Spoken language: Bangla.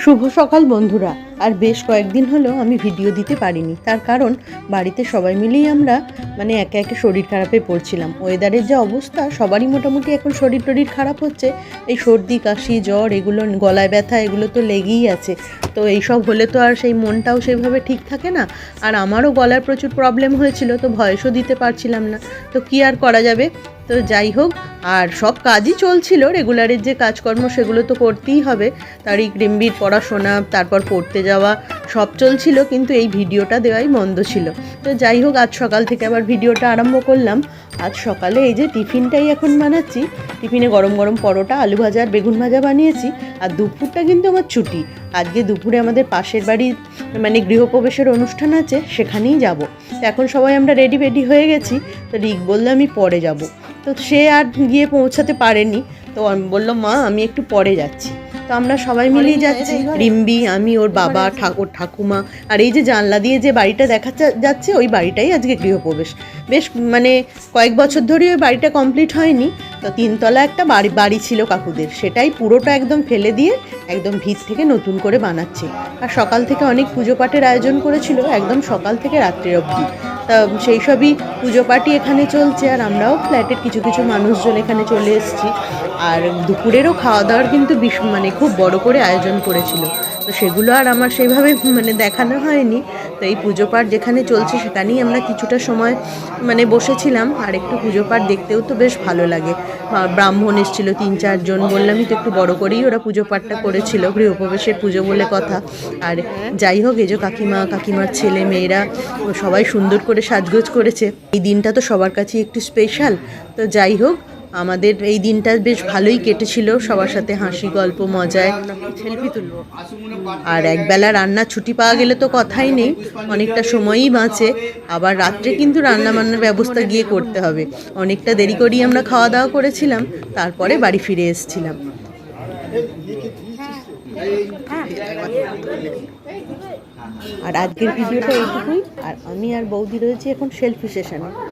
শুভ সকাল বন্ধুরা। আর বেশ কয়েকদিন হলো আমি ভিডিও দিতে পারিনি। তার কারণ বাড়িতে সবাই মিলেই আমরা মানে একে একে শরীর খারাপে পড়ছিলাম। ওয়েদারের যে অবস্থা, সবারই মোটামুটি এখন শরীর টরীর খারাপ হচ্ছে। এই সর্দি, কাশি, জ্বর, এগুলো গলায় ব্যথা, এগুলো তো লেগেই আছে। তো এইসব হলে তো আর সেই মনটাও সেইভাবে ঠিক থাকে না। আর আমারও গলার প্রচুর প্রবলেম হয়েছিল, তো ভয়েসও দিতে পারছিলাম না। তো কি আর করা যাবে? তো যাই হোক, আর সব কাজই চলছিল। রেগুলারের যে কাজকর্ম, সেগুলো তো করতেই হবে। তার এই ক্রিমবির পড়াশোনা, তারপর পড়তে যাওয়া সব চলছিল, কিন্তু এই ভিডিওটা দেওয়াই মন্দ ছিল। তো যাই হোক, আজ সকাল থেকে আবার ভিডিওটা আরম্ভ করলাম। আজ সকালে এই যে টিফিনটাই এখন বানাচ্ছি, টিফিনে গরম গরম পরোটা, আলু ভাজা আর বেগুন ভাজা বানিয়েছি, আর দুপুরটা কিন্তু আমার ছুটি। আজকে দুপুরে আমাদের পাশের বাড়ির মানে গৃহপ্রবেশের অনুষ্ঠান আছে, সেখানেই যাব। এখন সবাই আমরা রেডি ফেডি হয়ে গেছি, তো রিক বলল আমি পরে যাব। তো সে আর গিয়ে পৌঁছাতে পারেনি, তো বলল মা, আমি একটু পরে যাচ্ছি। তো আমরা সবাই মিলেই যাচ্ছি। রিম্বি আমি ওর বাবা ঠাকুর ঠাকুমা আর এই যে জানলা দিয়ে যে বাড়িটা দেখা যাচ্ছে ওই বাড়িটাই আজকে গৃহপ্রবেশ। বেশ মানে কয়েক বছর ধরে ওই বাড়িটা কমপ্লিট হয়নি তো তিনতলা একটা বাড়ি বাড়ি ছিল কাকুদের। সেটাই পুরোটা একদম ফেলে দিয়ে একদম ভিত থেকে নতুন করে বানাচ্ছে। আর সকাল থেকে অনেক পুজো পাঠের আয়োজন করেছিল, একদম সকাল থেকে রাত্রি অবধি। তা সেই সবই পুজো পার্টি এখানে চলছে, আর আমরাও ফ্ল্যাটের কিছু কিছু মানুষজন এখানে চলে এসেছি। আর দুপুরেরও খাওয়া দাওয়ার কিন্তু বিশ- মানে খুব বড় করে আয়োজন করেছিল। তো সেগুলো আর আমার সেইভাবে মানে দেখানো হয়নি। তো এই পুজো পাঠ যেখানে চলছে সেখানেই আমরা কিছুটা সময় মানে বসেছিলাম, আর একটু পুজো পাঠ দেখতেও তো বেশ ভালো লাগে। ব্রাহ্মণ এসেছিল, তিন চারজন বললামই তো একটু বড় করেই ওরা পুজো পাঠটা করেছিল, গৃহপ্রবেশের পুজো বলে কথা। আর যাই হোক যে কাকিমা, কাকিমার ছেলে, মেয়েরা, সবাই সুন্দর করে সাজগোজ করেছে। এই দিনটা তো সবার কাছেই একটু স্পেশাল তো যাই হোক আমাদের এই দিনটা বেশ ভালোই কেটেছিল, সবার সাথে হাসি, গল্প মজায় সেলফি তুলবো। আর একবেলা রান্নার ছুটি পাওয়া গেলে তো কথাই নেই, অনেকটা সময়ই বাঁচে, আবার রাত্রে কিন্তু রান্না বান্নার ব্যবস্থা গিয়ে করতে হবে। অনেকটা দেরি করেই আমরা খাওয়া দাওয়া করেছিলাম, তারপরে বাড়ি ফিরে এসেছিলাম। আর আজকের ভিডিওটা এইটুকুই, আর আমি আর বৌদি রয়েছি এখন সেলফি সেশনে।